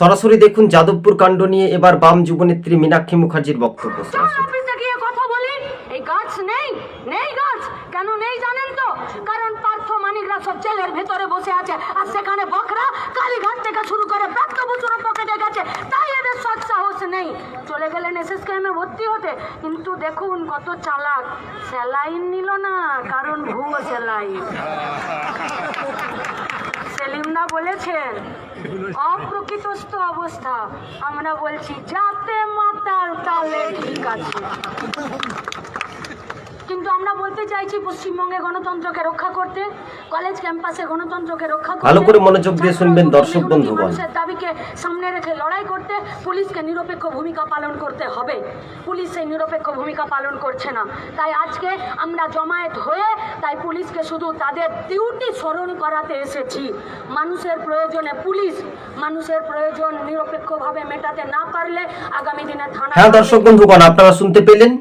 সরাসরি দেখুন যাদবপুর কাণ্ড নিয়ে এবার বাম যুবনেত্রী মীনাক্ষী মুখার্জির বক্তব্য গাছ নেই নেই গাছ, কেন নেই জানেন তো? কারণ সব বসে আছে, আর সেখানে বকরা থেকে শুরু করে পকেটে গেছে, তাই সৎ সাহস নেই। চলে ভর্তি হতে, কিন্তু দেখুন কত চালাক। স্যালাইন নিল না, কারণ ভুয়ো স্যালাইন। বলেছেন অপ্রকৃতস্থ অবস্থা। আমরা বলছি যাতে মাতাল তালে ঠিক আছে। বলতে চাইছি পশ্চিমবঙ্গে গণতন্ত্রকে রক্ষা করতে কলেজ ক্যাম্পাসে গণতন্ত্রকে রক্ষা করতে ভালো করে মনোযোগ দিয়ে শুনবেন দর্শক বন্ধুগণ। মানুষের দাবিকে সামনে রেখে লড়াই করতে পুলিশকে নিরপেক্ষ ভূমিকা পালন করতে হবে। পুলিশ সেই নিরপেক্ষ ভূমিকা পালন করছে না। তাই আজকে আমরা জমায়েত হয়ে তাই পুলিশকে শুধু তাদের ডিউটি স্মরণ করাতে এসেছি। মানুষের প্রয়োজনে পুলিশ মানুষের প্রয়োজন নিরপেক্ষভাবে মেটাতে না পারলে আগামী দিনে থানা হ্যাঁ দর্শক বন্ধুগণ আপনারা শুনতে পেলেন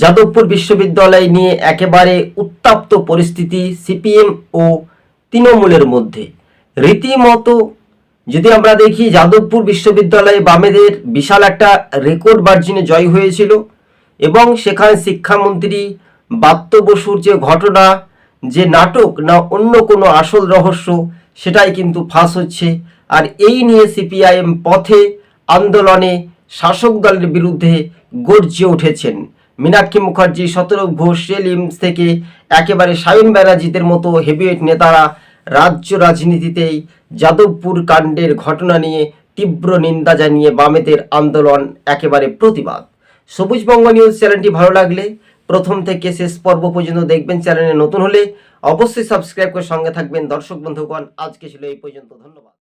যাদবপুর বিশ্ববিদ্যালয় নিয়ে একেবারে উত্তাপ্ত পরিস্থিতি সিপিএম ও তৃণমূলের মধ্যে। রীতিমতো যদি আমরা দেখি, যাদবপুর বিশ্ববিদ্যালয়ে বামেদের বিশাল একটা রেকর্ড মার্জিনে জয় হয়েছিল এবং সেখানে শিক্ষামন্ত্রী বাত্য বসুর যে ঘটনা, যে নাটক না অন্য কোনো আসল রহস্য, সেটাই কিন্তু ফাঁস হচ্ছে। আর এই নিয়ে সিপিআইএম পথে আন্দোলনে শাসক দলের বিরুদ্ধে গর্জে উঠেছেন মীনাক্ষী মুখার্জি শতরূপ ঘোষ সেলিমস থেকে একেবারে সায়ন ব্যানার্জিদের মতো হেভিওয়েট নেতারা রাজ্য রাজনীতিতেই যাদবপুর কাণ্ডের ঘটনা নিয়ে তীব্র নিন্দা জানিয়ে বামেদের আন্দোলন একেবারে প্রতিবাদ। সবুজবঙ্গ নিউজ চ্যানেলটি ভালো লাগলে প্রথম থেকে শেষ পর্ব পর্যন্ত দেখবেন। চ্যানেলে নতুন হলে অবশ্যই সাবস্ক্রাইব করে সঙ্গে থাকবেন। দর্শক বন্ধুগণ, আজকে ছিল এই পর্যন্ত। ধন্যবাদ।